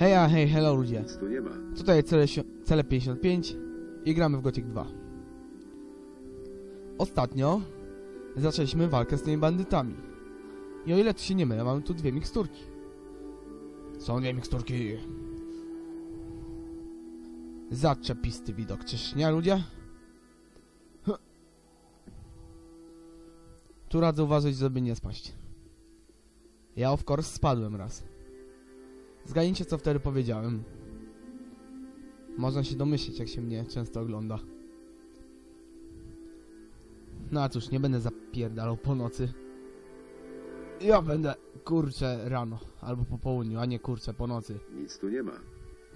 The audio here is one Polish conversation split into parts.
Heja, hej, hello ludzie. Nic tu nie ma. Tutaj cele, cele 55 i gramy w Gothic 2. Ostatnio zaczęliśmy walkę z tymi bandytami. I o ile tu się nie mylę, mamy tu dwie miksturki. Są dwie miksturki. Zaczepisty widok, czyż nie ludzie? Tu radzę uważać, żeby nie spaść. Ja of course spadłem raz. Zgadnijcie co wtedy powiedziałem. Można się domyślić, jak się mnie często ogląda. No a cóż, nie będę zapierdalał po nocy. Ja będę, kurczę, rano. Albo po południu, a nie kurczę, po nocy. Nic tu nie ma.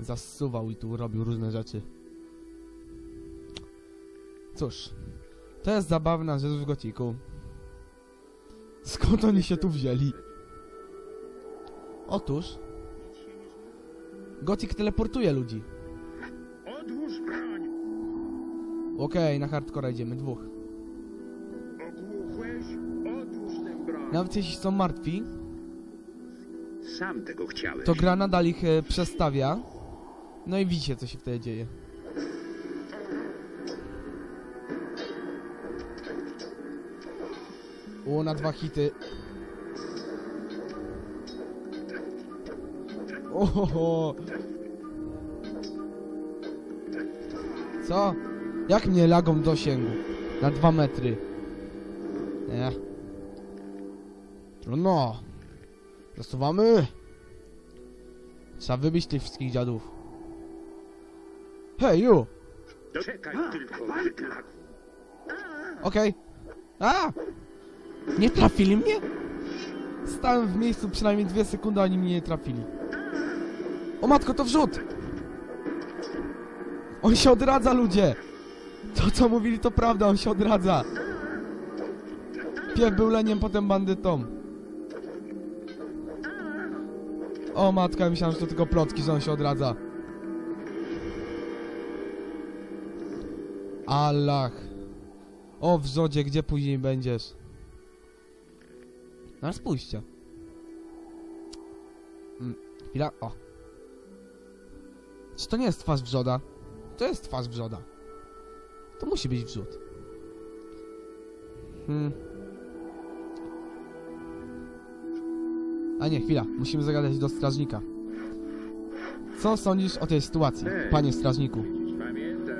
Zasuwał i tu robił różne rzeczy. Cóż, to jest zabawna rzecz w Gotiku. Skąd oni się tu wzięli? Otóż... Gothic teleportuje ludzi. Odłóż broń! Okej, na hardcore idziemy, dwóch. Ogłuchłeś? Odłóż tę broń! Nawet jeśli są martwi, Sam tego chciałeś. to gra nadal ich e, przestawia. No i widzicie, co się wtedy dzieje. O, na dwa hity. Ohoho. Co? Jak mnie lagą dosięgu? Na dwa metry. Nie. Trudno. Zasuwamy. Trzeba wybić tych wszystkich dziadów. Hej, you! Czekaj tylko. Okej. A! Nie trafili mnie? Stałem w miejscu przynajmniej dwie sekundy, a oni mnie nie trafili. O matko, to wrzut! On się odradza, ludzie! To, co mówili, to prawda, on się odradza. Pierw był leniem, potem bandytą. O matka, myślałem, że to tylko plotki, że on się odradza. Allah. O, wrzodzie, gdzie później będziesz? No, ale spójrzcie. Mm, chwila, o. Czy to nie jest twarz wrzoda? To jest twarz wrzoda. To musi być wrzód. Hmm. A nie, chwila. Musimy zagadać do strażnika. Co sądzisz o tej sytuacji, panie strażniku? Pamiętaj,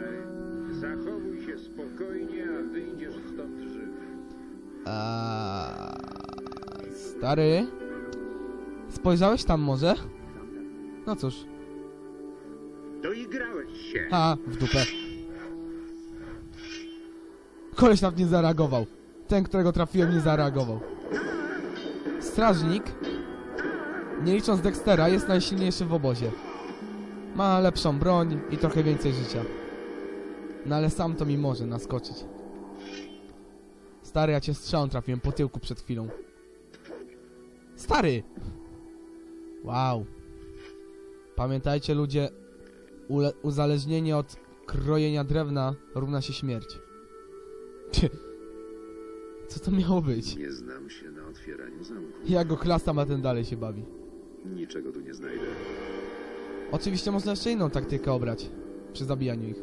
zachowuj się spokojnie, a wyjdziesz stąd żywy. Eee, stary? Spojrzałeś tam może? No cóż. Doigrałeś się. A, w dupę. Koleś nawet nie zareagował. Ten, którego trafiłem, nie zareagował. Strażnik, nie licząc Dextera, jest najsilniejszy w obozie. Ma lepszą broń i trochę więcej życia. No ale sam to mi może naskoczyć. Stary, ja cię strzałą trafiłem po tyłku przed chwilą. Stary! Wow. Pamiętajcie ludzie, uzależnienie od krojenia drewna równa się śmierć. Co to miało być? Nie znam się na otwieraniu zamku. Ja go chlastam, a ten dalej się bawi. Niczego tu nie znajdę. Oczywiście można jeszcze inną taktykę obrać przy zabijaniu ich.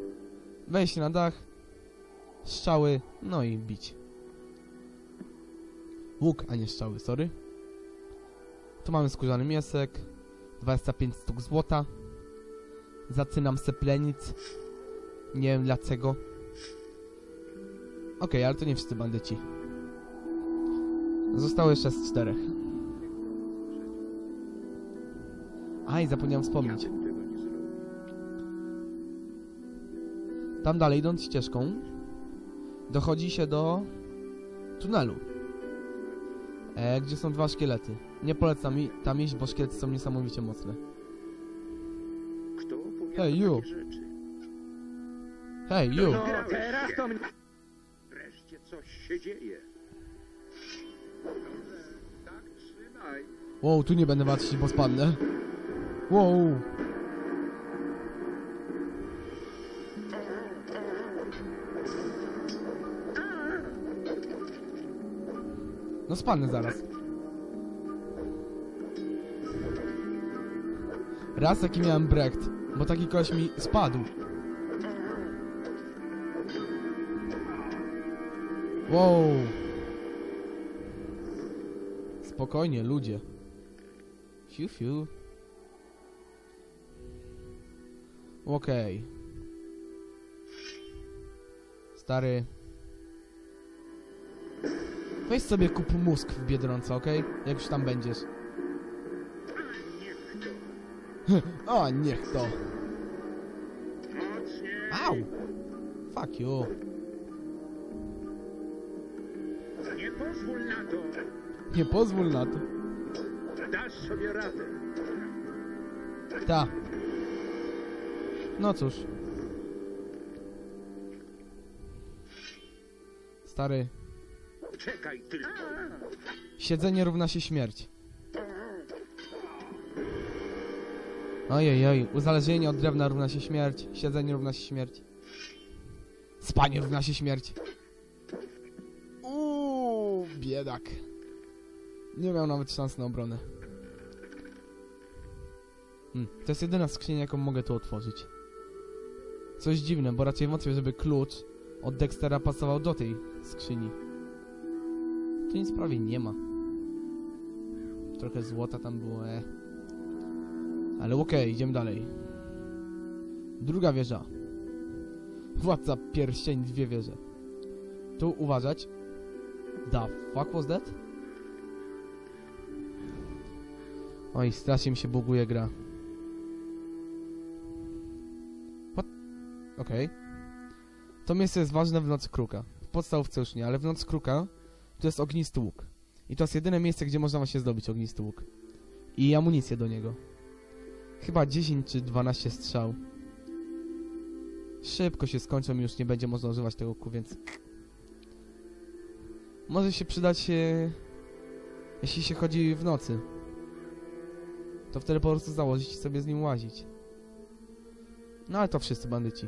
Wejść na dach, strzały, no i bić. Łuk, a nie strzały, sorry. Tu mamy skórzany miesek, 25 sztuk złota. Zacynam seplenic. Nie wiem dlaczego. Okej, ale to nie wszyscy bandyci. Zostało jeszcze z czterech. Aj, zapomniałem wspomnieć. Tam dalej, idąc ścieżką, dochodzi się do tunelu, e, gdzie są dwa szkielety. Nie polecam tam iść, bo szkielety są niesamowicie mocne. Hej, you. takie rzeczy? Hej, you! No, teraz to mnie... Wreszcie coś się dzieje. Dobrze, tak trzymaj. Wow, tu nie będę walczyć, bo spadnę. Wow! No spadnę zaraz. Raz taki miałem brekt, bo taki koleś mi spadł. Wow. Spokojnie, ludzie. Fiu, fiu. Okej. Stary. Weź sobie kup mózg w Biedronce, okej? Jak już tam będziesz. O, niech to. Au! Fuck you. Nie pozwól na to! Nie pozwól na to. Dasz sobie radę! Ta. No cóż. Stary, Czekaj tylko! siedzenie równa się śmierć. Ojej, oj, uzależnienie od drewna równa się śmierć, siedzenie równa się śmierć. Spanie równa się śmierć. Uuu, biedak. Nie miał nawet szans na obronę. Hmm, to jest jedyna skrzynia, jaką mogę tu otworzyć. Coś dziwne, bo raczej wątpię, żeby klucz od Dextera pasował do tej skrzyni. Tu nic prawie nie ma. Trochę złota tam było, e. Ale okej, idziemy dalej. Druga wieża. Władca pierścień, dwie wieże. Tu uważać. The fuck was that? Oj, strasznie mi się buguje gra. What? Okej. To miejsce jest ważne w Nocy Kruka. W podstawówce już nie, ale w Nocy Kruka to jest ognisty łuk. I to jest jedyne miejsce, gdzie można właśnie zdobyć ognisty łuk. I amunicję do niego. Chyba 10 czy 12 strzał. Szybko się skończą i już nie będzie można używać tego łuku, więc... Może się przydać, e, jeśli się chodzi w nocy. To wtedy po prostu założyć i sobie z nim łazić. No ale to wszyscy bandyci.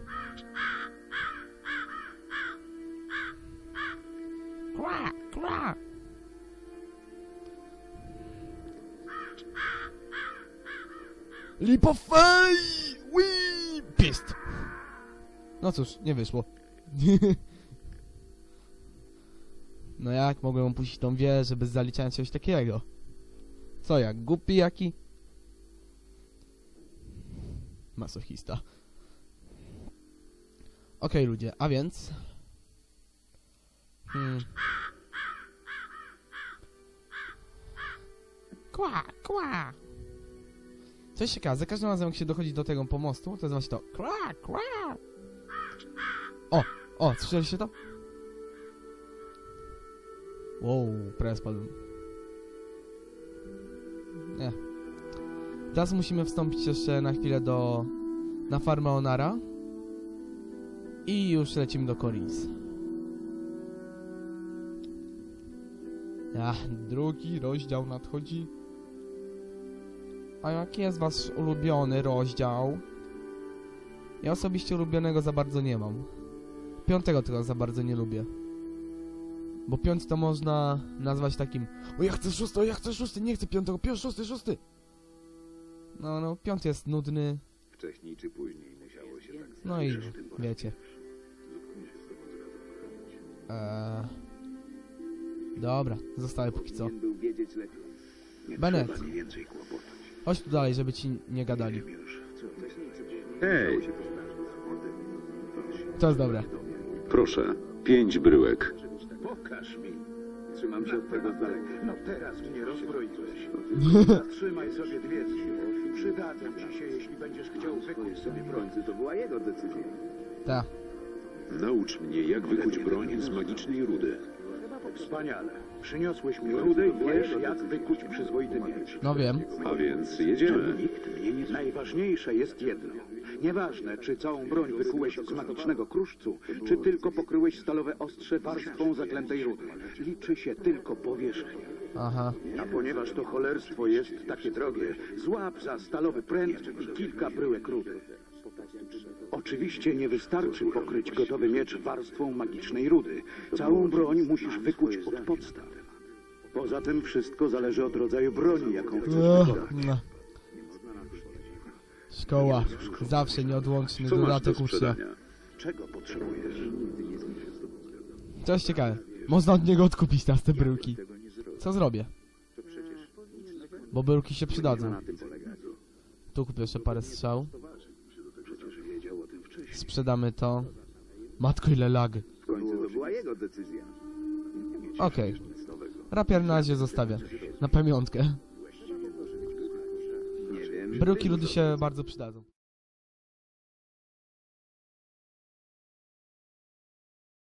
Lipofej! Wii! Pist! No cóż, nie wyszło. no jak mogłem opuścić tą wieżę bez zaliczania czegoś takiego? Co jak, głupi jaki? Masochista. Okej ludzie, a więc... Hmm. Kła, kła. Coś ciekawe, za każdym razem jak się dochodzi do tego pomostu, to się to kła, kła. O, o, słyszeliście to? Wow, prawie spadłem. Nie. Teraz musimy wstąpić jeszcze na chwilę do... na farmę Onara. I już lecimy do Corins. Ach, drugi rozdział nadchodzi. A jaki jest wasz ulubiony rozdział? Ja osobiście ulubionego za bardzo nie mam. Piątego tylko za bardzo nie lubię. Bo piąty to można nazwać takim O ja chcę szósty, o ja chcę szósty, nie chcę piątego, piąty, szósty, szósty! No, no, piąty jest nudny, Wcześniej czy później musiało się tak no i wiecie. Eee... Dobra, zostały póki co. Powinien Chodź tu dalej, żeby ci nie gadali. Hej! to jest dobre. Proszę, pięć bryłek. Pokaż mi! Trzymam się od tego z daleka. No teraz mnie rozbroiłeś. Trzymaj sobie dwie z Przydadzą ci się, jeśli będziesz chciał wykuć sobie broń. to była jego decyzja. Ta. Naucz mnie, jak wykuć broń z magicznej rudy. Wspaniale. Przyniosłeś mi rudę i wiesz, jak wykuć przyzwoity miecz. No wiem. A więc jedziemy. Najważniejsze jest jedno. Nieważne, czy całą broń wykułeś z magicznego kruszcu, czy tylko pokryłeś stalowe ostrze warstwą zaklętej rudy. Liczy się tylko powierzchnia. Aha. A ponieważ to cholerstwo jest takie drogie, złap za stalowy pręt i kilka bryłek rudy. Oczywiście nie wystarczy pokryć gotowy miecz warstwą magicznej rudy. Całą broń musisz wykuć od podstaw. Poza tym wszystko zależy od rodzaju broni, jaką chcesz No, wykonać. no. Szkoła. Zawsze nieodłączny Co masz do dodatek ucznia. sprzedania? Czego potrzebujesz? Jest ciekawe. Można od niego odkupić teraz te bryłki. Co zrobię? Bo bryłki się przydadzą. Tu kupię jeszcze parę strzał. Sprzedamy to. Matko ile lag. W końcu to była jego decyzja. Okej. Rapier na razie zostawię. Na pamiątkę. Nie wiem. Bryłki się bardzo przydadzą.